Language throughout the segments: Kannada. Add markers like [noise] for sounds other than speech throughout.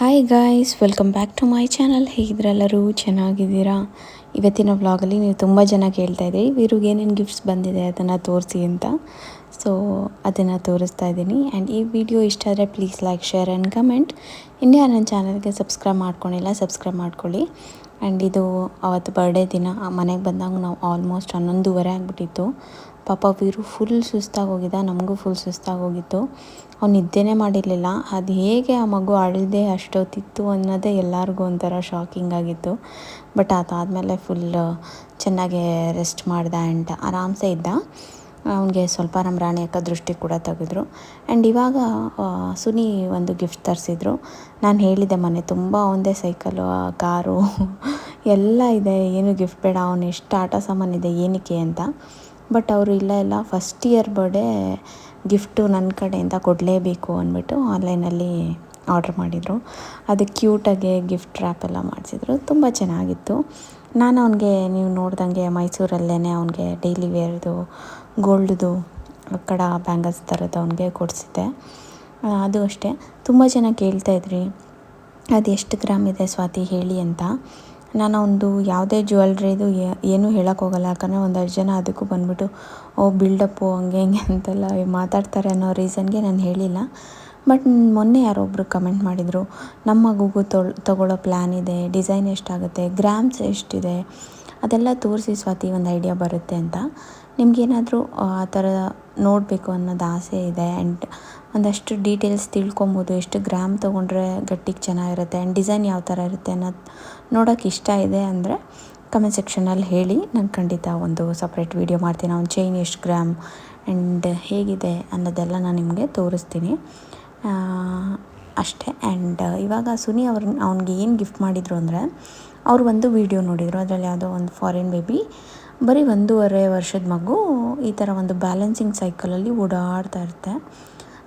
Hi guys welcome back to my channel ಹೇಗಿದ್ರೆಲ್ಲರೂ ಚೆನ್ನಾಗಿದ್ದೀರಾ? ಇವತ್ತಿನ ವ್ಲಾಗಲ್ಲಿ ನೀವು ತುಂಬ ಜನ ಕೇಳ್ತಾ ಇದ್ದೀರಿ ವೀರುಗೆ ಏನೇನು ಗಿಫ್ಟ್ಸ್ ಬಂದಿದೆ ಅದನ್ನು ತೋರಿಸಿ ಅಂತ. ಸೊ ಅದನ್ನು ತೋರಿಸ್ತಾ ಇದ್ದೀನಿ. ಆ್ಯಂಡ್ ಈ ವಿಡಿಯೋ ಇಷ್ಟ ಆದರೆ please like share and comment India ನನ್ನ ಚಾನಲ್ಗೆ ಸಬ್ಸ್ಕ್ರೈಬ್ ಮಾಡ್ಕೊಂಡಿಲ್ಲ ಸಬ್ಸ್ಕ್ರೈಬ್ ಮಾಡ್ಕೊಳ್ಳಿ. ಆ್ಯಂಡ್ ಇದು ಅವತ್ತು ಬರ್ಡೇ ದಿನ. ಮನೆಗೆ ಬಂದಾಗ ನಾವು ಆಲ್ಮೋಸ್ಟ್ ಹನ್ನೊಂದುವರೆ ಆಗಿಬಿಟ್ಟಿತ್ತು. ಪಾಪ ವೀರು ಫುಲ್ ಸುಸ್ತಾಗಿ ಹೋಗಿದ್ದ. ನಮಗೂ ಫುಲ್ ಸುಸ್ತಾಗಿ ಹೋಗಿತ್ತು. ಅವ್ನು ನಿದ್ದೆನೇ ಮಾಡಿರಲಿಲ್ಲ. ಅದು ಹೇಗೆ ಆ ಮಗು ಅಳದೆ ಅಷ್ಟೊತ್ತಿತ್ತು ಅನ್ನೋದೇ ಎಲ್ಲರಿಗೂ ಒಂಥರ ಶಾಕಿಂಗ್ ಆಗಿತ್ತು. ಬಟ್ ಅದಾದಮೇಲೆ ಫುಲ್ ಚೆನ್ನಾಗೆ ರೆಸ್ಟ್ ಮಾಡ್ದ ಆ್ಯಂಡ್ ಆರಾಮ್ಸೆ ಇದ್ದ. ಅವನಿಗೆ ಸ್ವಲ್ಪ ನಮ್ಮ ರಾಣಿ ಅಕ್ಕ ದೃಷ್ಟಿ ಕೂಡ ತೆಗೆದ್ರು. ಆ್ಯಂಡ್ ಇವಾಗ ಸುನಿ ಒಂದು ಗಿಫ್ಟ್ ತರಿಸಿದ್ರು. ನಾನು ಹೇಳಿದ್ದೆ ಮೊನ್ನೆ ತುಂಬ ಒಂದೇ ಸೈಕಲು ಕಾರು [laughs] ಎಲ್ಲ ಇದೆ. ಏನು ಗಿಫ್ಟ್ ಬೇಡ. ಅವನು ಎಷ್ಟು ಆಟ ಸಾಮಾನಿದೆ ಏನಕ್ಕೆ ಅಂತ. ಬಟ್ ಅವರು ಇಲ್ಲ ಇಲ್ಲ. ಫಸ್ಟ್ ಇಯರ್ ಬರ್ಡೇ ಗಿಫ್ಟು ನನ್ನ ಕಡೆಯಿಂದ ಕೊಡಲೇಬೇಕು ಅಂದ್ಬಿಟ್ಟು ಆನ್ಲೈನಲ್ಲಿ ಆರ್ಡ್ರ್ ಮಾಡಿದರು. ಅದು ಕ್ಯೂಟಾಗೆ ಗಿಫ್ಟ್ ರ್ಯಾಪ್ ಎಲ್ಲ ಮಾಡಿಸಿದ್ರು. ತುಂಬ ಚೆನ್ನಾಗಿತ್ತು. ನಾನು ಅವನಿಗೆ, ನೀವು ನೋಡ್ದಂಗೆ ಮೈಸೂರಲ್ಲೇ ಅವನಿಗೆ ಡೈಲಿ ವೇರ್ದು, ಗೋಲ್ಡ್ದು ಕಡ ಬ್ಯಾಂಗಲ್ಸ್ ಥರದ್ದು ಅವನಿಗೆ ಕೊಡಿಸಿದ್ದೆ. ಅದು ಅಷ್ಟೇ. ತುಂಬ ಜನ ಕೇಳ್ತಾಯಿದ್ರಿ ಅದು ಎಷ್ಟು ಗ್ರಾಮ್ ಇದೆ ಸ್ವಾತಿ ಹೇಳಿ ಅಂತ. ನಾನು ಒಂದು ಯಾವುದೇ ಜ್ಯುವೆಲ್ರಿದು ಏನೂ ಹೇಳೋಕ್ಕೋಗಲ್ಲ ಯಾಕಂದರೆ ಒಂದಷ್ಟು ಜನ ಅದಕ್ಕೂ ಬಂದುಬಿಟ್ಟು, ಓ ಬಿಲ್ಡಪ್ಪು ಹಂಗೆ, ಹಿಂಗೆ ಅಂತೆಲ್ಲ ಮಾತಾಡ್ತಾರೆ ಅನ್ನೋ ರೀಸನ್ಗೆ ನಾನು ಹೇಳಿಲ್ಲ. ಬಟ್ ಮೊನ್ನೆ ಯಾರೊಬ್ಬರು ಕಮೆಂಟ್ ಮಾಡಿದರು, ನಮ್ಮ ಮಗುಗೂ ತೊಳ್ ತೊಗೊಳ್ಳೋ ಪ್ಲ್ಯಾನ್ ಇದೆ ಡಿಸೈನ್ ಎಷ್ಟಾಗುತ್ತೆ ಗ್ರಾಮ್ಸ್ ಎಷ್ಟಿದೆ? ಅದೆಲ್ಲ ತೋರಿಸಿ ಸ್ವಾತಿ ಒಂದು ಐಡಿಯಾ ಬರುತ್ತೆ ಅಂತ. ನಿಮಗೇನಾದರೂ, ಆ ಥರ ನೋಡಬೇಕು ಅನ್ನೋದು ಆಸೆ ಇದೆ ಆ್ಯಂಡ್ ಒಂದಷ್ಟು ಡೀಟೇಲ್ಸ್ ತಿಳ್ಕೊಬೋದು, ಎಷ್ಟು ಗ್ರಾಮ್ ತೊಗೊಂಡ್ರೆ ಗಟ್ಟಿಗೆ ಚೆನ್ನಾಗಿರುತ್ತೆ ಆ್ಯಂಡ್ ಡಿಸೈನ್ ಯಾವ ಥರ ಇರುತ್ತೆ ಅನ್ನೋದು ನೋಡೋಕೆ ಇಷ್ಟ ಇದೆ ಅಂದರೆ ಕಮೆಂಟ್ ಸೆಕ್ಷನಲ್ಲಿ ಹೇಳಿ, ನಾನು ಖಂಡಿತ ಒಂದು ಸಪ್ರೇಟ್ ವೀಡಿಯೋ ಮಾಡ್ತೀನಿ. ಅವ್ನ ಚೈನ್ ಎಷ್ಟು ಗ್ರಾಮ್ ಆ್ಯಂಡ್ ಹೇಗಿದೆ ಅನ್ನೋದೆಲ್ಲ ನಾನು ನಿಮಗೆ ತೋರಿಸ್ತೀನಿ. ಅಷ್ಟೇ ಆ್ಯಂಡ್ ಇವಾಗ ಸುನಿ ಅವ್ರ ಅವ್ನಿಗೆ ಏನು ಗಿಫ್ಟ್ ಮಾಡಿದರು ಅಂದರೆ, ಅವರು ಒಂದು ವೀಡಿಯೋ ನೋಡಿದರು. ಅದರಲ್ಲಿ ಯಾವುದೋ ಒಂದು ಫಾರಿನ್ ಬೇಬಿ ಬರೀ ಒಂದೂವರೆ ವರ್ಷದ ಮಗು ಈ ಥರ ಒಂದು ಬ್ಯಾಲೆನ್ಸಿಂಗ್ ಸೈಕಲಲ್ಲಿ ಓಡಾಡ್ತಾ ಇರುತ್ತೆ.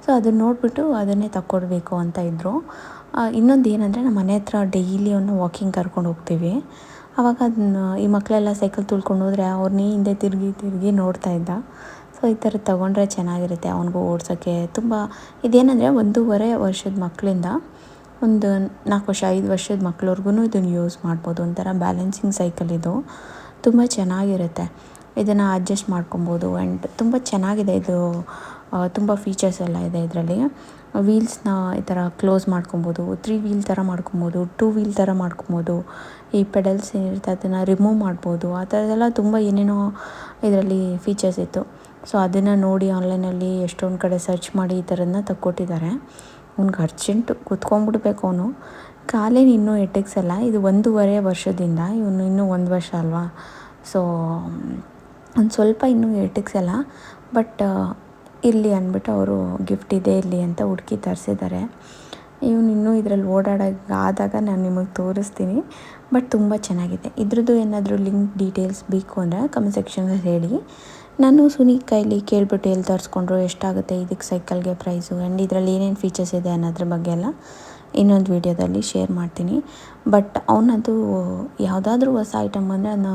ಸೊ, ಅದನ್ನು ನೋಡಿಬಿಟ್ಟು ಅದನ್ನೇ ತಕ್ಕೊಡ್ಬೇಕು ಅಂತ ಇದ್ದರು ಇನ್ನೊಂದು ಏನಂದರೆ ನಮ್ಮ ಮನೆ ಹತ್ರ ಡೈಲಿ ಅವನ್ನ ವಾಕಿಂಗ್ ಕರ್ಕೊಂಡು ಹೋಗ್ತೀವಿ. ಆವಾಗ ಅದನ್ನ ಈ ಮಕ್ಕಳೆಲ್ಲ ಸೈಕಲ್ ತುಳ್ಕೊಂಡು ಹೋದರೆ ಅವ್ರನ್ನೇ ಹಿಂದೆ ತಿರುಗಿ ತಿರುಗಿ ನೋಡ್ತಾ ಇದ್ದ. ಸೊ, ಈ ಥರ ತೊಗೊಂಡ್ರೆ ಚೆನ್ನಾಗಿರುತ್ತೆ ಅವನಿಗೂ ಓಡಿಸೋಕ್ಕೆ ತುಂಬ ಇದೇನಂದರೆ ಒಂದೂವರೆ ವರ್ಷದ ಮಕ್ಕಳಿಂದ ಒಂದು ನಾಲ್ಕು ವರ್ಷ ಐದು ವರ್ಷದ ಮಕ್ಳವ್ರಿಗೂ ಇದನ್ನು ಯೂಸ್ ಮಾಡ್ಬೋದು. ಒಂಥರ ಬ್ಯಾಲೆನ್ಸಿಂಗ್ ಸೈಕಲ್ ಇದು. ತುಂಬ ಚೆನ್ನಾಗಿರುತ್ತೆ. ಇದನ್ನು ಅಡ್ಜಸ್ಟ್ ಮಾಡ್ಕೊಬೋದು ಆ್ಯಂಡ್ ತುಂಬ ಚೆನ್ನಾಗಿದೆ ಇದು ತುಂಬ ಫೀಚರ್ಸ್ ಎಲ್ಲ ಇದೆ ಇದರಲ್ಲಿ. ವೀಲ್ಸ್ನ ಈ ಥರ ಕ್ಲೋಸ್ ಮಾಡ್ಕೊಬೋದು ತ್ರೀ ವೀಲ್ ಥರ ಮಾಡ್ಕೊಬೋದು ಟೂ ವೀಲ್ ಥರ ಮಾಡ್ಕೊಬೋದು, ಈ ಪೆಡಲ್ಸ್ ಏನಿರುತ್ತೆ ಅದನ್ನು ರಿಮೂವ್ ಮಾಡ್ಬೋದು, ಆ ಥರದ್ದೆಲ್ಲ ತುಂಬ ಏನೇನೋ ಇದರಲ್ಲಿ ಫೀಚರ್ಸ್ ಇತ್ತು. ಸೊ ಅದನ್ನು ನೋಡಿ ಆನ್ಲೈನಲ್ಲಿ ಎಷ್ಟೊಂದು ಕಡೆ ಸರ್ಚ್ ಮಾಡಿ ಈ ಥರದನ್ನ ತಕ್ಕೊಟ್ಟಿದ್ದಾರೆ. ಅವ್ನಿಗೆ ಅರ್ಜೆಂಟು ಕುತ್ಕೊಂಡ್ಬಿಡ್ಬೇಕು ಅವನು. ಕಾಲೇನು ಇನ್ನೂ ಎಟಕ್ಸಲ್ಲ ಇದು ಒಂದೂವರೆ ವರ್ಷದಿಂದ, ಇವನು ಇನ್ನೂ ಒಂದು ವರ್ಷ ಅಲ್ವಾ? ಸೊ ಒಂದು ಸ್ವಲ್ಪ ಇನ್ನೂ ಎಟಕ್ಸಲ್ಲ ಬಟ್ ಇರಲಿ ಅಂದ್ಬಿಟ್ಟು ಅವರು ಗಿಫ್ಟ್ ಇದೆ ಇರಲಿ ಅಂತ ಹುಡುಕಿ ತರಿಸಿದ್ದಾರೆ. ಇವನು ಇನ್ನೂ ಇದರಲ್ಲಿ ಓಡಾಡೋಕೆ ಆದಾಗ ನಾನು ನಿಮಗೆ ತೋರಿಸ್ತೀನಿ ಬಟ್ ತುಂಬ ಚೆನ್ನಾಗಿದೆ. ಇದ್ರದ್ದು ಏನಾದರೂ ಲಿಂಕ್ ಡೀಟೇಲ್ಸ್ ಬೇಕು ಅಂದರೆ ಕಮೆಂಟ್ ಸೆಕ್ಷನಲ್ಲಿ ಹೇಳಿ. ನಾನು ಸುನಿ ಕೈಲಿ ಕೇಳ್ಬಿಟ್ಟು ಎಲ್ಲಿ ತರಿಸ್ಕೊಂಡ್ರು ಎಷ್ಟಾಗುತ್ತೆ ಇದಕ್ಕೆ ಸೈಕಲ್ಗೆ ಪ್ರೈಸು ಆ್ಯಂಡ್ ಇದರಲ್ಲಿ ಏನೇನು ಫೀಚರ್ಸ್ ಇದೆ ಅನ್ನೋದ್ರ ಬಗ್ಗೆ ಎಲ್ಲ. ಇನ್ನೊಂದು ವೀಡಿಯೋದಲ್ಲಿ ಶೇರ್ ಮಾಡ್ತೀನಿ. ಬಟ್ ಅವನದು ಯಾವುದಾದ್ರೂ ಹೊಸ ಐಟಮ್ ಬಂದರೆ ಅದನ್ನ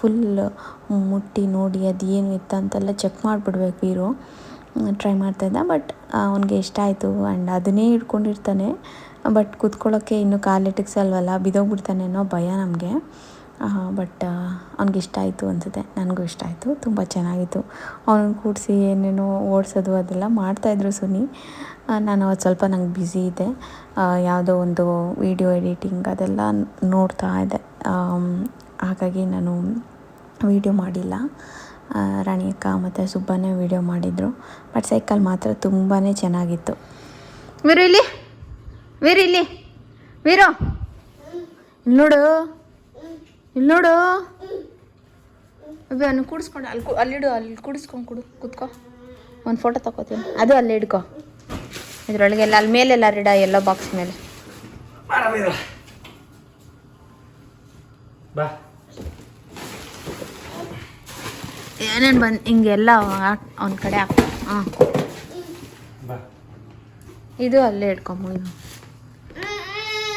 ಫುಲ್ ಮುಟ್ಟಿ ನೋಡಿ ಅದು ಏನು ಇತ್ತು ಅಂತೆಲ್ಲ ಚೆಕ್ ಮಾಡಿಬಿಡ್ಬೇಕು ವೀರು ಟ್ರೈ ಮಾಡ್ತಾಯಿದ್ದ ಬಟ್ ಅವನಿಗೆ ಇಷ್ಟ ಆಯಿತು. ಆ್ಯಂಡ್ ಅದನ್ನೇ ಇಟ್ಕೊಂಡಿರ್ತಾನೆ ಬಟ್ ಕೂತ್ಕೊಳ್ಳೋಕ್ಕೆ ಇನ್ನೂ ಕಾಲಿಟಿಕ್ಸಲ್ವಲ್ಲ ಬಿದ್ದೋಗ್ಬಿಡ್ತಾನೆ ಅನ್ನೋ ಭಯ ನಮಗೆ. ಬಟ್ ಅವ್ನಿಗೆ ಇಷ್ಟ ಆಯಿತು ಅನಿಸುತ್ತೆ. ನನಗೂ ಇಷ್ಟ ಆಯಿತು. ತುಂಬ ಚೆನ್ನಾಗಿತ್ತು. ಅವನನ್ನು ಕೂಡಿಸಿ ಏನೇನೋ ಓಡಿಸೋದು ಅದೆಲ್ಲ ಮಾಡ್ತಾಯಿದ್ರು ಸುನಿ. ನಾನು ಅವತ್ತು ಸ್ವಲ್ಪ ನಂಗೆ ಬ್ಯುಸಿ ಇದ್ದೆ. ಆ, ಯಾವುದೋ ಒಂದು ವೀಡಿಯೋ ಎಡಿಟಿಂಗ್ ಅದೆಲ್ಲ ನೋಡ್ತಾ ಇದ್ದೆ ಹಾಗಾಗಿ ನಾನು ವೀಡಿಯೋ ಮಾಡಿಲ್ಲ. ರಾಣಿ ಅಕ್ಕ ಮತ್ತು ಸುಬ್ಬನೇ ವೀಡಿಯೋ ಮಾಡಿದರು. ಬಟ್ ಸೈಕಲ್ ಮಾತ್ರ ತುಂಬಾ ಚೆನ್ನಾಗಿತ್ತು. ವೀರು ಇಲ್ಲಿ? ವೀರು ಇಲ್ಲಿ? ವೀರು? ಇಲ್ಲಿ ನೋಡು. ಇಲ್ಲಿ ನೋಡು. ಕೂಡಿಸ್ಕೊಂಡು ಅಲ್ಲಿ ಅಲ್ಲಿಡು ಅಲ್ಲಿ ಕೂಡಿಸ್ಕೊಂಡು ಕುಡು, ಕೂತ್ಕೋ. ಒಂದು ಫೋಟೋ ತಗೋತೀನಿ. ಅದು ಅಲ್ಲಿ ಹಿಡ್ಕೊ. ಇದ್ರೊಳಗೆಲ್ಲ ಅಲ್ಲಿ ಮೇಲೆಲ್ಲ ರಿಡ ಎಲ್ಲ ಬಾಕ್ಸ್ ಮೇಲೆ. ಏನೇನು ಬಂದು ಹಿಂಗೆಲ್ಲ ಅವ್ನ ಕಡೆ ಹಾಕ ಹಾಂ. ಇದು ಅಲ್ಲೇ ಇಟ್ಕೊಂಬ ಇದು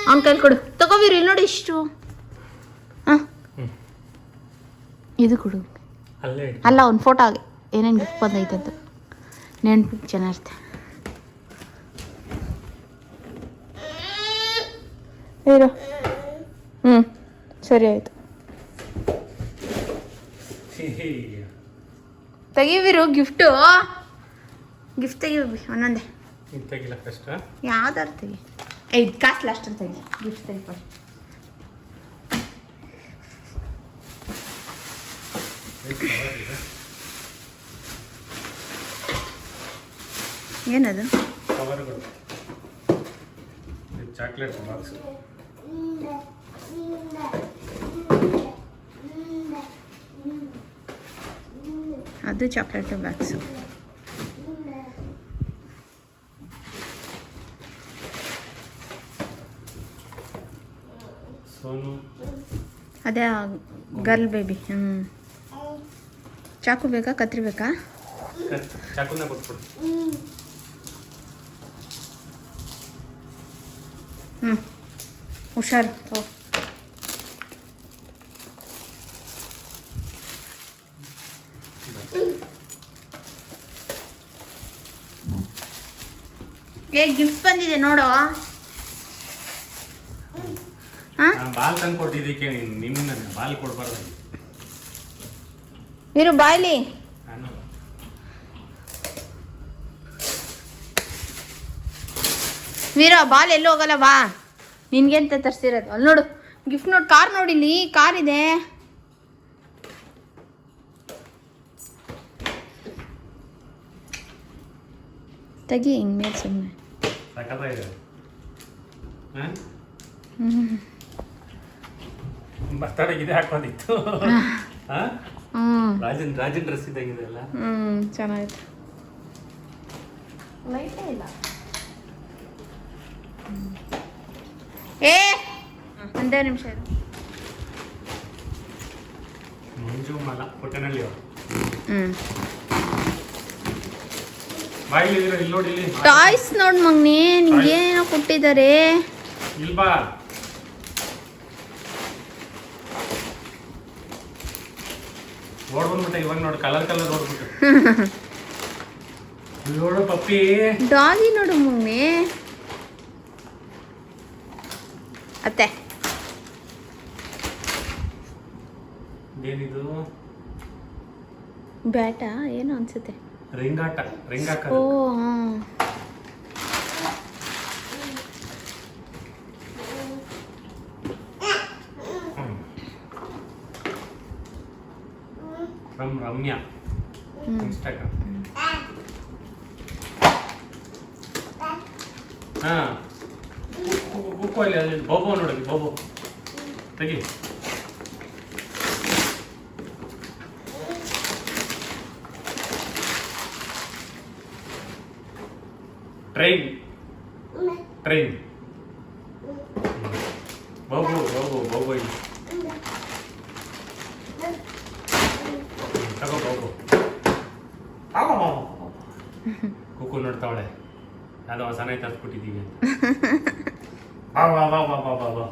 ಅವ್ನ ಕೈಲಿ ಕೊಡು. ತಗೋಬೀರಿ ಇಲ್ಲಿ ನೋಡಿ ಇಷ್ಟು. ಹಾಂ. ಇದು ಕೊಡು. ಅಲ್ಲೇ ಒಂದು ಫೋಟೋ ಆಗಿ ಏನೇನು ಗಿಫ್ಟ್ ಬಂದೈತೆ ಅಂತ. ನೆನ್ಪಿಗೆ ಚೆನ್ನಾಗಿರುತ್ತೆ ಇರು. ಹ್ಞೂ ಸರಿ ಆಯಿತು. ತೆಗಿವಿರು ಗಿಫ್ಟು? ಗಿಫ್ಟ್ ತೆಗಿವಿ ಒಂದೊಂದೇ. ತೆಗಿಲ್ಲ ಫಸ್ಟ್ ಯಾವ್ದಾರು ತೆಗಿ. ಐದು ಕಾಸು ಲಾಸ್ಟ್ ತೆಗಿ. ಗಿಫ್ಟ್ ತೆಗಿ ಫಸ್ಟ್ ಏನದು? ಚಾಕ್ಲೇಟ್ ಬಾಕ್ಸ್ ಅದು ಚಾಕ್ಲೇಟ್ ಬಾಕ್ಸ್ ಸೋನು. ಅದೇ ಗರ್ಲ್ ಬೇಬಿ ಹ್ಞೂ ಚಾಕು ಬೇಕಾ ಕತ್ರಿ ಬೇಕಾ? ಹ್ಮ್. ಹ್ಞೂ ಹುಷಾರು. ಓ. ಏ ಗಿಫ್ಟ್ ಬಂದಿದೆ ನೋಡು. ಬಾಲ್ ತಂದು ಕೊಟ್ಟಿದ್ದಕ್ಕೆ ನಿನ್ನ ಬಾಲ್ ಕೊಡ್ಬಾರ್ದು. ಇರು ಬಾಯ್ಲಿ. ವೀರ ಬಾಲ್ ಎಲ್ಲೂ ಹೋಗಲ್ಲ ಬಾ. ನಿನ್ಗೆ ಅಂತ ತರಿಸಿರೋದು? ಅಲ್ಲಿ ನೋಡು. ಗಿಫ್ಟ್ ನೋಡಿ ಕಾರ್ ನೋಡಿಲಿ ಕಾರ್ ಇದೆ. ತೆಗಿ ಹಿಂಗೆ ಮೇಲೆ ಸುಮ್ಮನೆ ರಾಜನ್ ರಾಜನ್ ಡ್ರೆಸ್ ಇದ್ದಾಗಿದೆ ಅಲ್ಲ? ಹ್ಞೂ ಚೆನ್ನಾಗಿತ್ತು ಲೈಟೇ ಇಲ್ಲ? ಒಂದೇ ನಿಮಿಷ ಇರು. ಮಂಜು ಮಲ ಹೊಟ್ಟೆನಲ್ಲಿ ಹ್ಞೂ ಬಾಯಿಲಿ ಇಲ್ಲಿ ನೋಡಿ ಇಲ್ಲಿ. ಟಾಯ್ಸ್ ನೋಡ್ ಮಗ್ನಿ ನಿಂಗೆ ಏನೋ ಕೊಟ್ಟಿದ್ದಾರೆ. ಇಲ್ಲಿ ಬಾ. ಓಡ್ ಬಂದ್ಬಿಟ್ಟೆ ಇವಾಗ ನೋಡಿ ಕಲರ್ ಕಲರ್ ಓಡ್ಬಿಟ್ಟು ನೋಡು ಪಪ್ಪಿ. ಡಾಗಿ ನೋಡು ಮಗ್ನಿ. ಅತ್ತೆ. ಏನಿದು ಬ್ಯಾಟ ಏನು ಅನ್ಸುತ್ತೆ ರಿಂಗಾಟ ರಿಂಗಾಟ ಓ ಹಾಂ ಫ್ರಮ್ ರಮ್ಯಾ ಇನ್ಸ್ಟಾಗ್ರಾಮ್ ಹಾಂ ಅಲ್ಲಿ ಅಲ್ಲಿ ಬೋಬೋ ನೋಡಿ ಬೋಬೋ ತೆಗಿ ಟ್ರೈನ್ ಟ್ರೈನ್ ಬೋಬೋ ಬೋಬೋ ಬೋಬೋ ಇಲ್ಲಿ ತಗೋ ಬೋಬೋ ಕುಕ್ಕು ನೋಡ್ತಾವಳೆ ಯಾವುದೋ ಹೊಸನೇ ತರಿಸ್ಬಿಟ್ಟಿದ್ದೀವಿ ಬಾ ಬಾ ಬಾ ಬಾ ಬಾ ಬಾ ಬಾ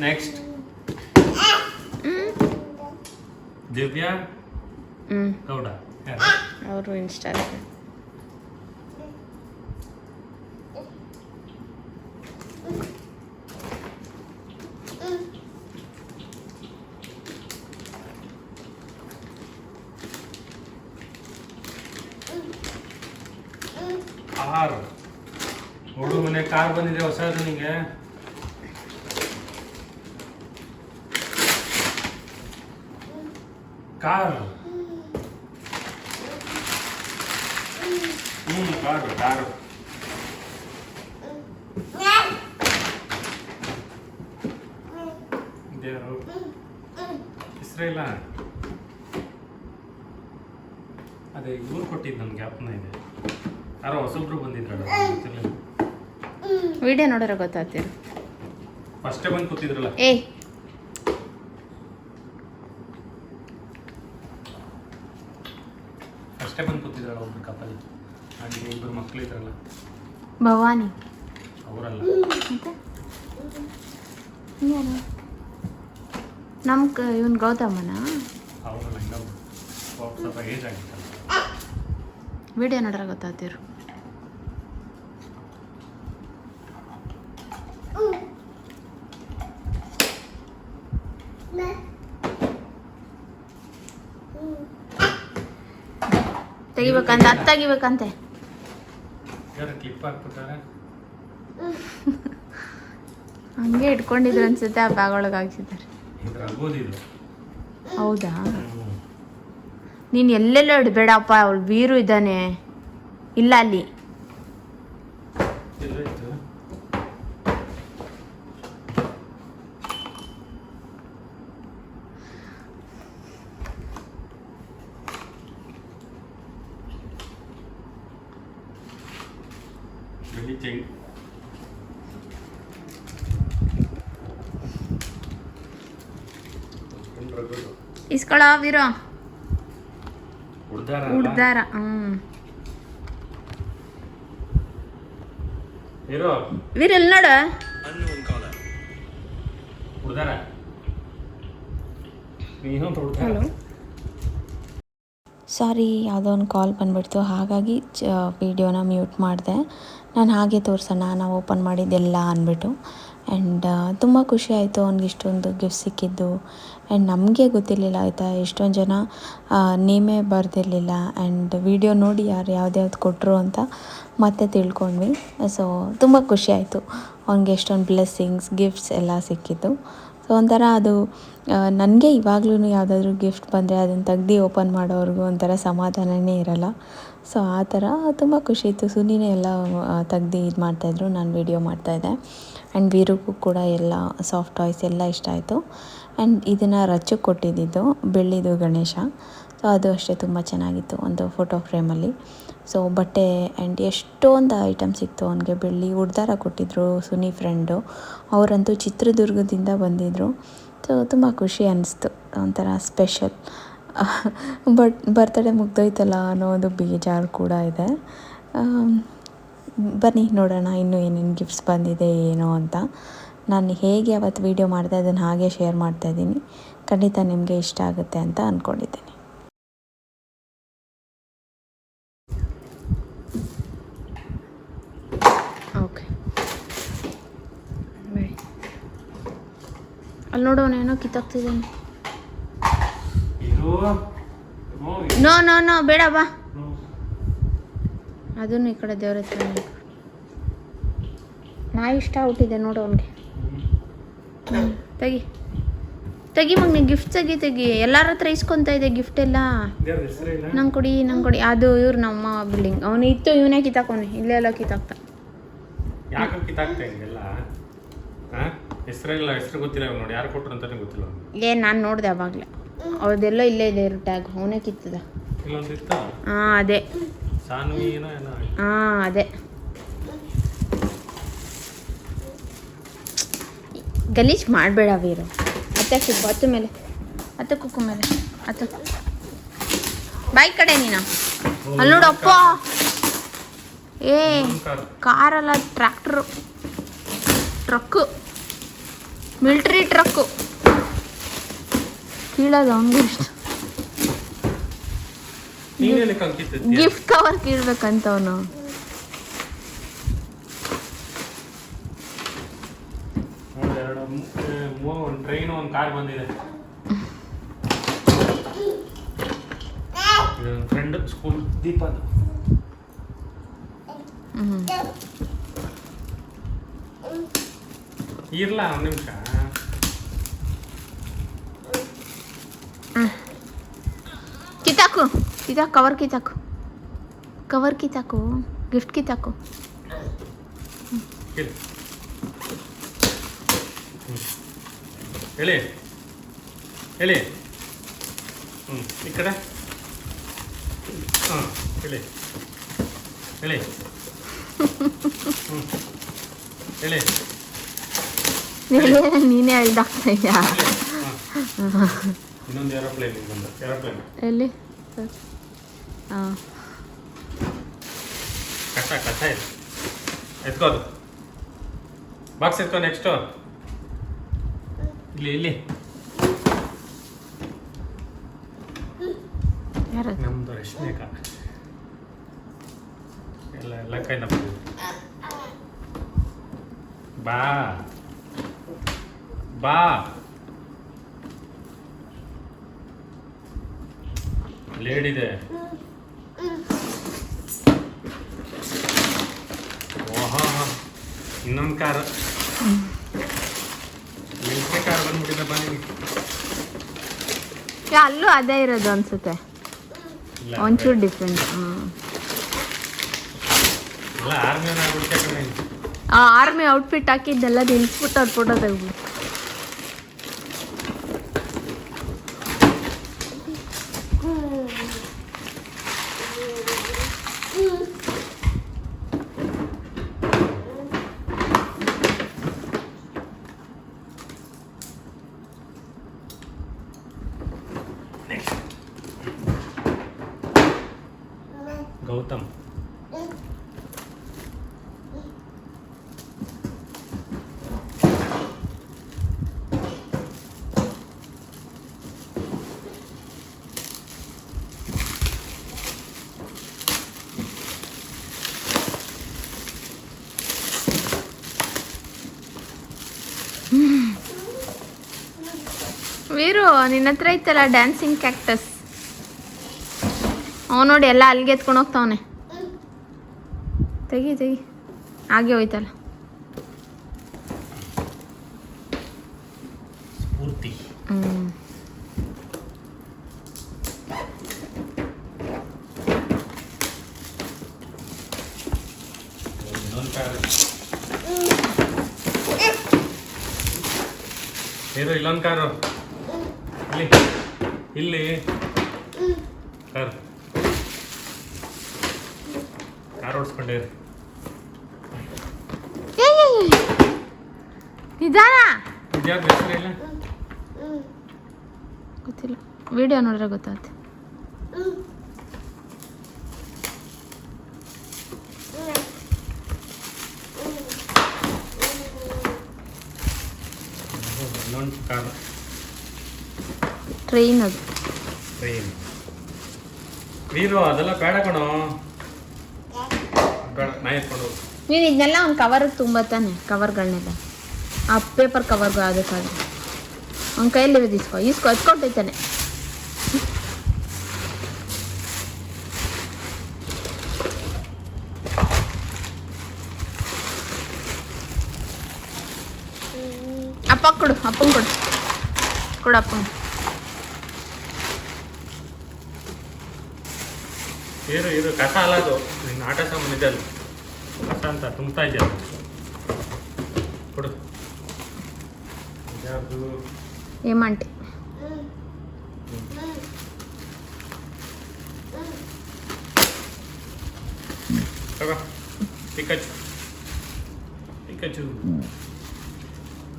ನೆಕ್ಸ್ಟ್ ದಿವ್ಯಾ ಹ್ಞೂ ಗೌಡ ಯಾರು? ಅವರು ಇನ್ಸ್ಟಾಗ್ರಾಮ್ ಕಾರ್ ಹುಡುಗ ಮನೆ ಕಾರ್ ಬಂದಿದೆ ಹೊಸದು ನಿಂಗೆ ಕಾರ್ ಹ್ಮ್ ಕಾರು ಕಾರು ದೇವರು ಹೆಸರಿಲ್ಲ ಅದೇ ಇವ್ರು ಕೊಟ್ಟಿದ್ದು ನನ್ಗೆ ಜ್ಞಾಪನ ಇದೆ. ಯಾರೋ ಹೊಸಬ್ರು ಬಂದಿದ್ರಲ್ಲ ವಿಡಿಯೋ ನೋಡೋರ ಗೊತ್ತಾಗ್ತಿರು ಫಸ್ಟೇ ಬಂದು ಕೂತಿದ್ರಲ್ಲ. ಏ ಫಸ್ಟೇ ಬಂದು ಕೂತಿದ್ರಲ್ಲ ಒಬ್ರು ಕಪಲ್ ಇದ್ರಲ್ಲ ಭವಾನಿ. ಅವರಲ್ಲ. ಮತ್ತೆ? ಯಾರು? ನಮ್ಮ ಇವನ್ ಗೌತಮನ? ಅವರಲ್ಲ ಇನ್ನೊಬ್ರು ಸ್ವಲ್ಪ ಏಜ್ ಆಗಿತ್ತು ವಿಡಿಯೋ ನೋಡ್ರ ಗೊತ್ತಾತಿರು ತೆಗಿಬೇಕಂತ ಅದು ತೆಗಿಬೇಕಂತೆ. ಯಾರು ಕ್ಲಿಪ್ ಹಾಕ್ಬಿಟ್ಟಾರೆ [laughs] ಹಂಗೆ ಇಟ್ಕೊಂಡಿದ್ರು ಅನ್ಸುತ್ತೆ ಆ ಬ್ಯಾಗ್ ಒಳಗೆ ಹಾಕ್ಸಿದ್ದಾರೆ ಹೌದಾ? ನೀನು ಎಲ್ಲೆಲ್ಲೋ ಇಡ್ಬೇಡಪ್ಪ ಅವ್ಳು ವೀರು ಇದ್ದಾನೆ. ಇಲ್ಲ ಅಲ್ಲಿ. ಬೆಳ್ಳಿ ಚೈನ್ ಇಸ್ಕೊಳ ವೀರು ಉಡ್ದಾರ ಉಡ್ದಾರ ಹ್ಞೂ ಇರೋ? ವೀರು ಎಲ್ಲಿ ನೋಡು? ನೀನು ಉಡ್ದಾರ? ಹಲೋ. ಸಾರಿ ಯಾವುದೋ ಒಂದು ಕಾಲ್ ಬಂದ್ಬಿಡ್ತು. ಹಾಗಾಗಿ ವೀಡಿಯೋನ ಮ್ಯೂಟ್ ಮಾಡಿದೆ. ನಾನು ಹಾಗೆ ತೋರಿಸೋಣ, ನಾವು ಓಪನ್ ಮಾಡಿದ್ದೆಲ್ಲ ಅಂದ್ಬಿಟ್ಟು. ಆ್ಯಂಡ್ ತುಂಬ ಖುಷಿ ಆಯಿತು ಅವ್ನಿಗೆ ಇಷ್ಟೊಂದು ಗಿಫ್ಟ್ ಸಿಕ್ಕಿದ್ದು. ಆ್ಯಂಡ್ ನಮಗೆ ಗೊತ್ತಿರಲಿಲ್ಲ ಆಯಿತಾ, ಎಷ್ಟೊಂದು ಜನ ನೇಮೇ ಬರೆದಿರಲಿಲ್ಲ. ಆ್ಯಂಡ್ ವಿಡಿಯೋ ನೋಡಿ ಯಾರು ಯಾವ್ದ್ಯಾವ್ದು ಕೊಟ್ಟರು ಅಂತ ಮತ್ತೆ ತಿಳ್ಕೊಂಡ್ವಿ. ಸೊ ತುಂಬ ಖುಷಿ ಆಯಿತು. ಅವ್ನಿಗೆ ಎಷ್ಟೊಂದು ಬ್ಲೆಸ್ಸಿಂಗ್ಸ್ ಗಿಫ್ಟ್ಸ್ ಎಲ್ಲ ಸಿಕ್ಕಿತ್ತು ಸೊ ಒಂಥರ ಅದು ನನಗೆ ಇವಾಗ್ಲೂ ಯಾವುದಾದ್ರೂ ಗಿಫ್ಟ್ ಬಂದರೆ ಅದನ್ನು ತೆಗ್ದು ಓಪನ್ ಮಾಡೋವ್ರಿಗೂ ಒಂಥರ ಸಮಾಧಾನನೇ ಇರಲ್ಲ. ಸೊ, ಆ ಥರ ತುಂಬ ಖುಷಿ ಇತ್ತು. ಸುನಿನೇ ಎಲ್ಲ ತೆಗ್ದು ಇದು ಮಾಡ್ತಾಯಿದ್ರು ನಾನು ವೀಡಿಯೋ ಮಾಡ್ತಾಯಿದ್ದೆ ಆ್ಯಂಡ್ ವೀರುಗೂ ಕೂಡ ಎಲ್ಲ ಸಾಫ್ಟ್ ಟಾಯ್ಸ್ ಎಲ್ಲ ಇಷ್ಟ ಆಯಿತು. ಆ್ಯಂಡ್ ಇದನ್ನು ರಚ್ಚಕ್ಕೆ ಕೊಟ್ಟಿದ್ದಿದ್ದು ಬೆಳ್ಳಿದು ಗಣೇಶ. ಸೊ ಅದು ಅಷ್ಟೇ ತುಂಬ ಚೆನ್ನಾಗಿತ್ತು ಒಂದು ಫೋಟೋ ಫ್ರೇಮಲ್ಲಿ ಸೊ ಬಟ್ಟೆ ಆ್ಯಂಡ್ ಎಷ್ಟೊಂದು ಐಟಮ್ ಸಿಕ್ತು ಅವನಿಗೆ. ಬೆಳ್ಳಿ ಉಡ್ದಾರ ಕೊಟ್ಟಿದ್ದರು ಸುನಿ ಫ್ರೆಂಡು ಅವರಂತೂ ಚಿತ್ರದುರ್ಗದಿಂದ ಬಂದಿದ್ದರು ಸೊ ತುಂಬ ಖುಷಿ ಅನ್ನಿಸ್ತು ಒಂಥರ ಸ್ಪೆಷಲ್ ಬಟ್ ಬರ್ತಡೇ ಮುಗ್ದೋಯ್ತಲ್ಲ ಅನ್ನೋ ಒಂದು ಬೇಜಾರು ಕೂಡ ಇದೆ. ಬನ್ನಿ ನೋಡೋಣ ಇನ್ನೂ ಏನೇನು ಗಿಫ್ಟ್ಸ್ ಬಂದಿದೆ, ಏನೋ ಅಂತ. ನಾನು ಹೇಗೆ ಅವತ್ತು ವೀಡಿಯೋ ಮಾಡಿದೆ ಅದನ್ನು ಹಾಗೆ ಶೇರ್ ಮಾಡ್ತಾಯಿದ್ದೀನಿ ಖಂಡಿತ ನಿಮಗೆ ಇಷ್ಟ ಆಗುತ್ತೆ ಅಂತ ಅಂದ್ಕೊಂಡಿದ್ದೀನಿ ಓಕೆ ಅಲ್ಲಿ ನೋಡೋಣ ಏನೋ ಕಿತ್ತಾಗ್ತಿದ್ದೀನಿ ನೋ ನೋ ನೋ ಬೇಡ ಬಾ. ಅದನ್ನು ಈ ಕಡೆ ದೇವ್ರ ಹತ್ರ. ನಾ ಇಷ್ಟ ಆಗ್ಬಿಟ್ಟಿದೆ ನೋಡು ಅವನಿಗೆ. ತೆಗಿ. ತೆಗಿ ಮಗ ನೀ ಗಿಫ್ಟ್ ತೆಗಿ ತೆಗಿ. ಎಲ್ಲರ ಹತ್ರ ಇಸ್ಕೊಂತ ಇದೆ ಗಿಫ್ಟ್ ಎಲ್ಲ. ನಂಗೆ ಕೊಡಿ ನಂಗೆ ಕೊಡಿ. ಅದು ಇವ್ರು ನಮ್ಮ ಬಿಲ್ಡಿಂಗ್ ಅವನು ಇತ್ತು ಇವನೇ ಕಿತ್ತಾಕೋನೆ ಇಲ್ಲೇ ಎಲ್ಲ ಕಿತ್ತಾಕ್ತ. ಯಾಕೆ ಕಿತ್ತಾಕ್ತಾ ಹೆಸರೆಲ್ಲ ಹೆಸರು ಗೊತ್ತಿಲ್ಲ ನೋಡಿ. ಯಾರು ಕೊಟ್ಟರು ಅಂತಾನೆ ಗೊತ್ತಿಲ್ಲ ಏ ನಾನು ನೋಡಿದೆ ಅವಾಗಲೇ. ಅವ್ರದ್ದೆಲ್ಲ ಇಲ್ಲೇ ಇದೆ ಟ್ಯಾಗ್ ಅವನೇ ಕಿತ್ತದ. ಹಾಂ ಅದೇ. ಹಾಂ ಅದೇ. ಗಲೀಜ್ ಮಾಡಬೇಡ ವೀರು. ಅತ್ತೆ ಕುಕ್ಕು ಹತ್ತು ಮೇಲೆ. ಅತ್ತೆ ಕುಕ್ಕು ಮೇಲೆ. ಅತ್ತ ಬಾಯ್ ಕಡೆ ನೀನು. ಅಲ್ಲಿ ನೋಡಪ್ಪ ಅಪ್ಪ. ಏ ಕಾರ್. ಕಾರಲ್ಲ ಟ್ರ್ಯಾಕ್ಟ್ರು. ಟ್ರಕ್ಕು. Military truck. ಕೀಳೋದು ಅವನಿಗೂ ಇಷ್ಟ. ಗಿಫ್ಟ್ ಕವರ್ ಕೀಳ್ಬೇಕಂತ ಅವನು ಒಂದು ಟ್ರೈನು ಒಂದು ಕಾರ್ ಬಂದಿದೆ. Friend school Deepa. ಇರ್ಲ ಒಂದು ನಿಮಿಷ? ಕಿತ್ತಾಕು ಕವರ್ ಕವರ್ ಕಿತ್ತಾಕು ಕವರ್ ಕಿತ್ತಾಕು ಗಿಫ್ಟ್ ಕಿತ್ತಾಕು ಹೇಳಿ. ಹೇಳಿ ಹೇಳಿ ಹ್ಞೂ ಈ ಕಡೆ? ಹಾಂ ಹೇಳಿ ಹೇಳಿ ಹ್ಞೂ ಹೇಳಿ ನೀನೇ ಹೇಳ್ದಾಗ್ತಾ ಇದೆಯಾ? ಇನ್ನೊಂದು ಏರೋಪ್ಲೇನ್ ಬಂದು. ಏರೋಪ್ಲೇನ್ ಎಲ್ಲಿ? ಹಾಂ. ಕಷ್ಟ ಕಷ್ಟ ಇದೆ. ಎತ್ಕೋದು. ಬಾಕ್ಸ್ ಎತ್ಕೋ ನೆಕ್ಸ್ಟು ಇಲ್ಲಿ ಇಲ್ಲಿ. ನಮ್ದು ರಶ್ಮಿಕ ಎಲ್ಲ ಎಲ್ಲ ಕೈ ಬಾ. ಬಾ. ಲೇಡಿದೆ ಇನ್ನೊಂದು ಕಾರ್. ಮಿಲ್ಕೆ ಕಾರ್ ಬಂದ್ಬಿಟ್ಟಿದೆ ಬನ್ನಿ. ಅಲ್ಲೂ ಅದೇ ಇರೋದು ಅನ್ಸುತ್ತೆ. ಒಂಚೂರು ಡಿಫ್ರೆಂಟ್ ಆರ್ಮಿ ಔಟ್ಫಿಟ್ ಹಾಕಿದ್ದೆಲ್ಲ ನಿಲ್ಸ್ಬಿಟ್ಟು ಅವ್ರು ಫೋಟೋ ತೆಗ್ಬಿಡು ಗೌತಮ್ ವೀರು ನಿನ್ನ ಹತ್ರ ಇತ್ತಲ್ಲ ಡ್ಯಾನ್ಸಿಂಗ್ ಕ್ಯಾಕ್ಟಸ್ ಅವ ನೋಡಿ ಎಲ್ಲ ಅಲ್ಲಿಗೆ ಎತ್ಕೊಂಡು ಹೋಗ್ತಾವನೆ. ತೆಗಿ ತೆಗಿ. ಹಾಗೆ ಹೋಯ್ತಲ್ಲ. ಇಲ್ಲೊಂದು ಕಾರು ಇಲ್ಲಿ. ಇಲ್ಲಿ. ಕಾರ್ ಕಾರ್ ನಿಧಾನ. ಇಲ್ಲ ಗೊತ್ತಿಲ್ಲ. ವಿಡಿಯೋ ನೋಡಿದ್ರೆ ಗೊತ್ತಾಗುತ್ತೆ ಇನ್ನೊಂದು ಕಾರ್ ಟ್ರೈನ್ ಅದು. ಟ್ರೈನ್ ವೀರು ಅದೆಲ್ಲ ಬೇಡ ಕಣೋ. ಬೇಡ ನಾ ಎತ್ಕೊಂಡು ನೀನು ಇದನ್ನೆಲ್ಲ ಅವ್ನು ಕವರ್ ತುಂಬ ತಾನೆ ಕವರ್ಗಳನ್ನೆಲ್ಲ ಆ ಪೇಪರ್ ಕವರ್ಗೆ ಅದಕ್ಕಾದ್ರೆ ಅವ್ನ ಕೈಯಲ್ಲಿ ಇಸ್ಕೊ ಇಸ್ಕೊ ಎತ್ಕೊಟ್ಟೈತಾನೆ ಅಪ್ಪ ಕೊಡು ಅಪ್ಪಂಗೆ ಕೊಡು. ಕೊಡು ಅಪ್ಪಂಗೆ. ಇರು ಇದು ಕಸ ಅಲ್ಲ ಅದು ನಿನ್ನ ಆಟ ಸಾಮಾನು ಇದೆ ಅದು ಕಸ ಅಂತ ತುಂಬ್ತಾ ಇದೆಯಲ್ಲ ಕೊಡು ಇದ್ಯಾವ್ದು ಏಮಂಟೆ ತಗೋ ಪಿಕಚು ಪಿಕಚು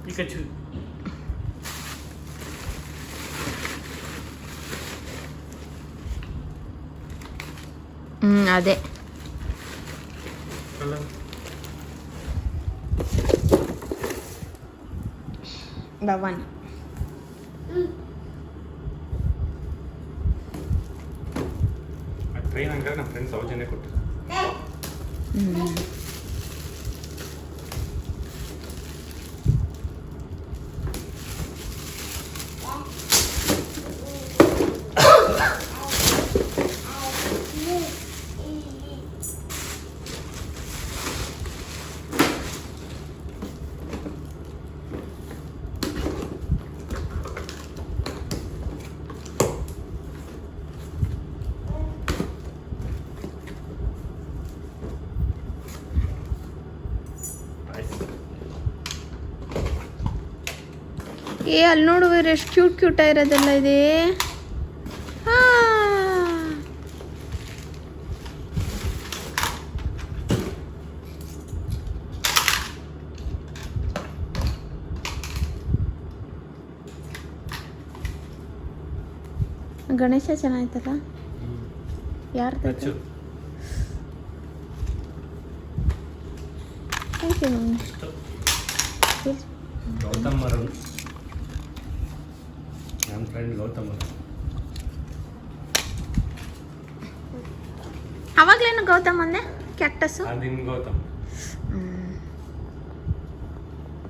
ಪಿಕಚು ಹ್ಞೂ ಅದೇ ಅಲ್ಲ ಭವಾನಿ ಆ ಟ್ರೈನ್ ಹಂಗಾರೆ ನಮ್ಮ ಏ ಅಲ್ಲಿ ನೋಡು ವೀರ್ ಎಷ್ಟು ಕ್ಯೂಟ್ ಕ್ಯೂಟ್ ಆಗಿರೋದೆಲ್ಲ ಇದೆ. ಗಣೇಶ ಚೆನ್ನಾಯ್ತಲ್ಲ ಹೆಚ್ಚು thank you mummy Gautam Arun ನಮ್ಮ ಫ್ರೆಂಡ್ ಗೌತಮ್ ಅರುಣ್ ಅವಾಗ್ಲೇನು ಗೌತಮ್ ಅಂದೆ? ಕ್ಯಾಕ್ಟಸ್ ಗೌತಮ್.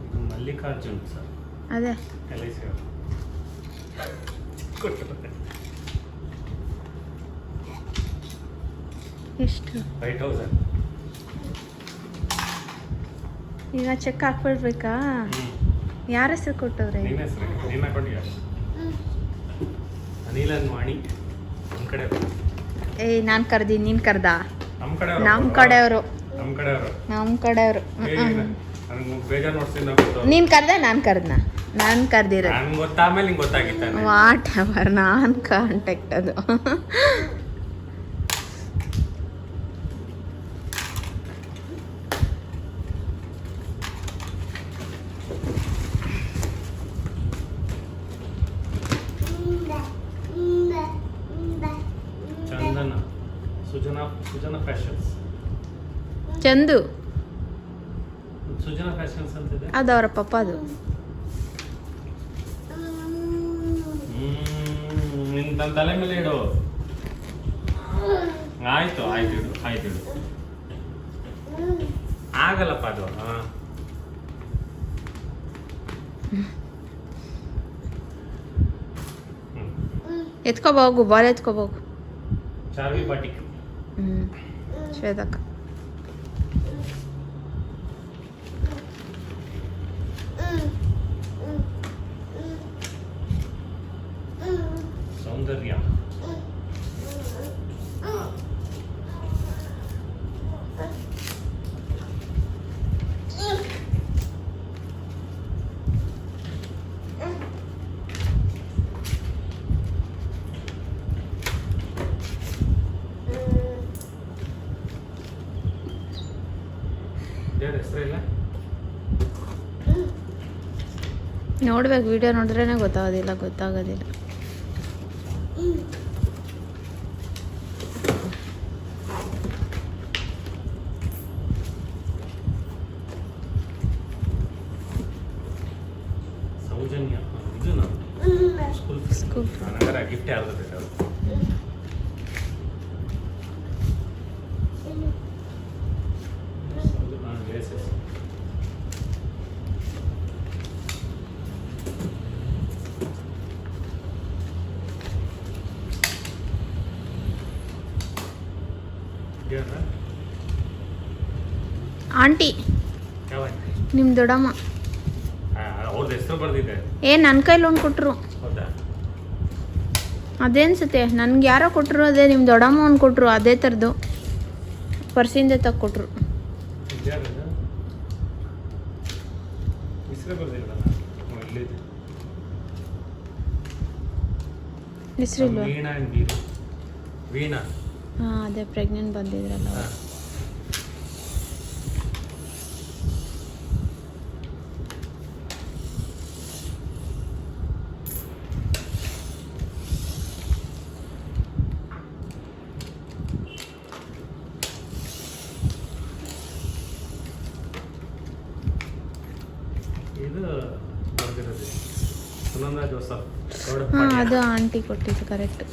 ಇದು ಮಲ್ಲಿಕಾರ್ಜುನ್ ಸರ್. ಅದೇ. ಎಷ್ಟು? Five thousand. ಈಗ ಚೆಕ್ ಹಾಕ್ಬಿಡ್ಬೇಕಾ? ಯಾರ ಹೆಸರು ಕೊಟ್ಟವ್ರೆ? ನಿನ್ನ ಹೆಸರು ನೀನು ಹಾಕೊಂಡಿಯ ನಮ್ಮ ಕಡೆ ಏಯ್ ನಾನು ಕರ್ದಿ ನೀನು ಕರ್ದ? ನಮ್ಮ ಕಡೆಯವ್ರು ನಮ್ಮ ಕಡೆಯವರು ನೀನು ಕರ್ದ ನಾನು ಕರ್ದ್ನ? ನಾನು ಕರ್ದಿರೋದು. ವಾಟ್ ಎವರ್ ನಾನು ಕಾಂಟ್ಯಾಕ್ಟ್ ಅದು. ಸುಜನಾ ಫ್ಯಾಷನ್ಸ್. ಚಂದು. ಸುಜನಾ ಫ್ಯಾಷನ್ಸ್ ಅಂತ ಇದೆ ಅದು ಅವರ ಪಪ್ಪ ಅದು. ನಿನ್ ತನ್ನ ತಲೆ ಮೇಲೆ ಇಡು. ಆಯ್ತು ಆಯ್ತು ಇಡು ಆಯ್ತು ಇಡು. ಆಗಲ್ಲಪ್ಪ ಅದು. ಹಾ. ಎತ್ಕೋಬೋಗು ಬಾಲ್ ಎತ್ಕೋಬೋಗು ಚಾರ್ವಿ ಪಾಟಿಕ್ Şöyle dakika. ನೋಡ್ಬೇಕು ವಿಡಿಯೋ ನೋಡಿದ್ರೇ ಗೊತ್ತಾಗೋದಿಲ್ಲ ಗೊತ್ತಾಗೋದಿಲ್ಲ ಸೌಜನ್ಯ ಹಾ, ಇದು ನಾನು ಸ್ಕೂಲ್ School. ನನಗರ ಗಿಫ್ಟ್ ಯಾರ್ದು ಬೇಕಾದ್ರು ಹಾ, yes, yes. ಯಾರ? ಆಂಟಿ. ನಿಮ್ ನಿಮ್ಮ ದೊಡ್ಡಮ್ಮ. ಏ ನನ್ನ ಕೈಲಿ ಒಂದು ಕೊಟ್ಟರು ಅದೇ ಅನ್ಸುತ್ತೆ ನನ್ಗೆ ಯಾರೋ ಕೊಟ್ಟರು ಅದೇ ನಿಮ್ಮ ದೊಡ್ಡಮ್ಮ ಒಂದು ಕೊಟ್ಟರು ಅದೇ ಥರದ್ದು ಪರ್ಸಿಂದ ತಕ್ಕೊಟ್ರು ಕೊಟ್ರು. ಹೆಸರಿಲ್ವಾ ಹಾಂ ಅದೇ ಪ್ರೆಗ್ನೆಂಟ್ ಬಂದಿದ್ರಲ್ಲ ಹಾ. ಅವ್ರು. ಇದು ಬರ್ದಿರೋದು ಸುನಂದ ಜೋಸಫ್ ಗೌಡ ಹಾಂ ಪಾಟ್ಯ. ಅದು ಆಂಟಿ ಕೊಟ್ಟಿದ್ದು ಕರೆಕ್ಟ್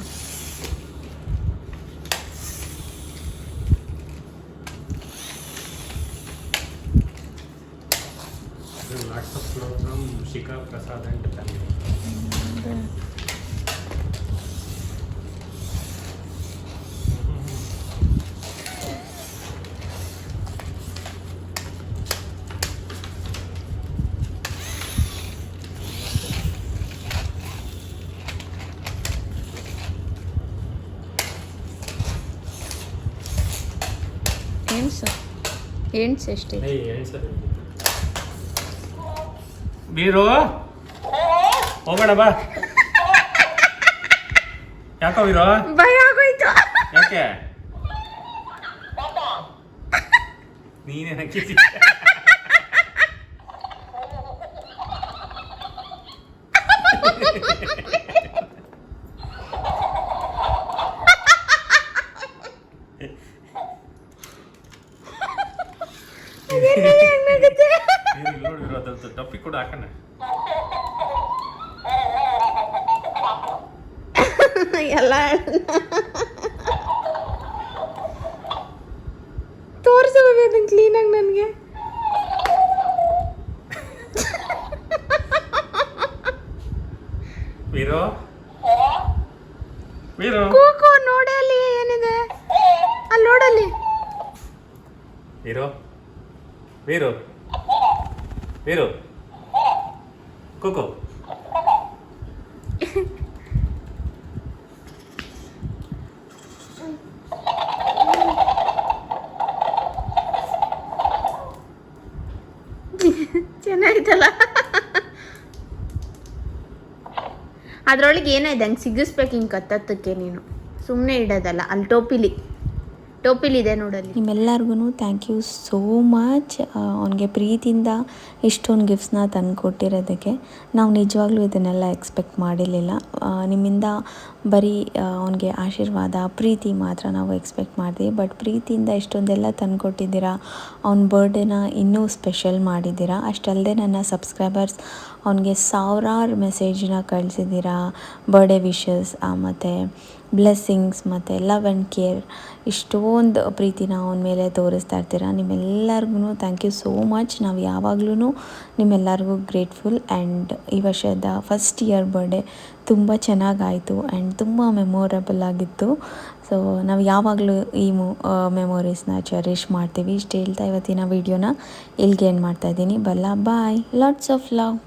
ಇದು lots of love from Shikha Prasad and family ಎಣ್ಸು ಎಣ್ಸು ಎಷ್ಟು? ಬೀರು? ಹೋಗೋಣ ಬಾ. ಯಾಕೋ ಬೀರು? ಭಯ ಆಗೋಯ್ತು. ಯಾಕೆ? ನೀನೇ [laughs] ನಕ್ಕಿಸಿ ನೋಡಿರೋ ಅದಂತ ಟಪ್ಪಿ ಕೂಡ ಹಾಕೋಣ ಎಲ್ಲ ನೀನು ಕ್ಲೀನಾಗಿ ನನಗೆ ವೀರು ವೀರು ಕೂಕು ನೋಡಿ ಅಲ್ಲಿ ಏನಿದೆ ಅಲ್ಲಿ ನೋಡಲ್ಲಿ ವೀರು ವೀರು ವೀರು ಕುಕು ಚೆನ್ನಾಗಿತ್ತಲ್ಲ? ಅದ್ರೊಳಗೆ ಏನಾಯ್ತು? ಹಂಗೆ ಸಿಗಿಸ್ಬೇಕು ಹಿಂಗೆ ಕತ್ತತ್ತಕ್ಕೆ ನೀನು. ಸುಮ್ಮನೆ ಇಡೋದಲ್ಲ, ಅಲ್ಲಿ ಟೋಪಿಲಿ. ಟೋಪಿಲಿದೆ ನೋಡಲ್ಲಿ. ನಿಮ್ಮೆಲ್ಲರಿಗೂ ಥ್ಯಾಂಕ್ ಯು ಸೋ ಮಚ್ ಅವನಿಗೆ ಪ್ರೀತಿಯಿಂದ ಇಷ್ಟೊಂದು ಗಿಫ್ಟ್ಸ್ನ ತಂದು ಕೊಟ್ಟಿರೋದಕ್ಕೆ ನಾವು ನಿಜವಾಗ್ಲೂ ಇದನ್ನೆಲ್ಲ ಎಕ್ಸ್ಪೆಕ್ಟ್ ಮಾಡಿರಲಿಲ್ಲ. ನಿಮ್ಮಿಂದ ಬರೀ ಅವನಿಗೆ ಆಶೀರ್ವಾದ, ಪ್ರೀತಿ ಮಾತ್ರ ನಾವು ಎಕ್ಸ್ಪೆಕ್ಟ್ ಮಾಡಿದ್ವಿ ಬಟ್ ಪ್ರೀತಿಯಿಂದ ಇಷ್ಟೊಂದೆಲ್ಲ ತಂದು ಕೊಟ್ಟಿದ್ದೀರಾ, ಅವ್ನ ಬರ್ಡೇನ ಇನ್ನೂ ಸ್ಪೆಷಲ್ ಮಾಡಿದ್ದೀರಾ ಅಷ್ಟಲ್ಲದೆ ನನ್ನ ಸಬ್ಸ್ಕ್ರೈಬರ್ಸ್ ಅವನಿಗೆ ಸಾವಿರಾರು ಮೆಸೇಜ್ನ ಕಳಿಸಿದ್ದೀರಾ ಬರ್ಡೇ ವಿಶಸ್ ಮತ್ತು ಬ್ಲೆಸ್ಸಿಂಗ್ಸ್ ಮತ್ತು ಲವ್ ಆ್ಯಂಡ್ ಕೇರ್ ಇಷ್ಟೊಂದು ಪ್ರೀತಿನ ಅವನ ಮೇಲೆ ತೋರಿಸ್ತಾ ಇರ್ತೀರ? ನಿಮ್ಮೆಲ್ಲರಿಗೂ ಥ್ಯಾಂಕ್ ಯು ಸೋ ಮಚ್ ನಾವು ಯಾವಾಗಲೂ ನಿಮ್ಮೆಲ್ಲರಿಗೂ ಗ್ರೇಟ್ಫುಲ್ ಆ್ಯಂಡ್ ಈ ವರ್ಷದ ಫಸ್ಟ್ ಇಯರ್ ಬರ್ಡೇ ತುಂಬ ಚೆನ್ನಾಗಾಯಿತು ಆ್ಯಂಡ್ ತುಂಬ ಮೆಮೊರೇಬಲ್ ಆಗಿತ್ತು. ಸೊ ನಾವು ಯಾವಾಗಲೂ ಈ ಮೆಮೊರೀಸ್ನ ಚೆರಿಷ್ ಮಾಡ್ತೀವಿ. ಇಷ್ಟು ಹೇಳ್ತಾ ಇವತ್ತಿನ ವೀಡಿಯೋನ ಇಲ್ಲಿಗೆ ಏನು ಮಾಡ್ತಾಯಿದ್ದೀನಿ ಬಲ್ಲ ಬಾಯ್ ಲಾಟ್ಸ್ ಆಫ್ ಲವ್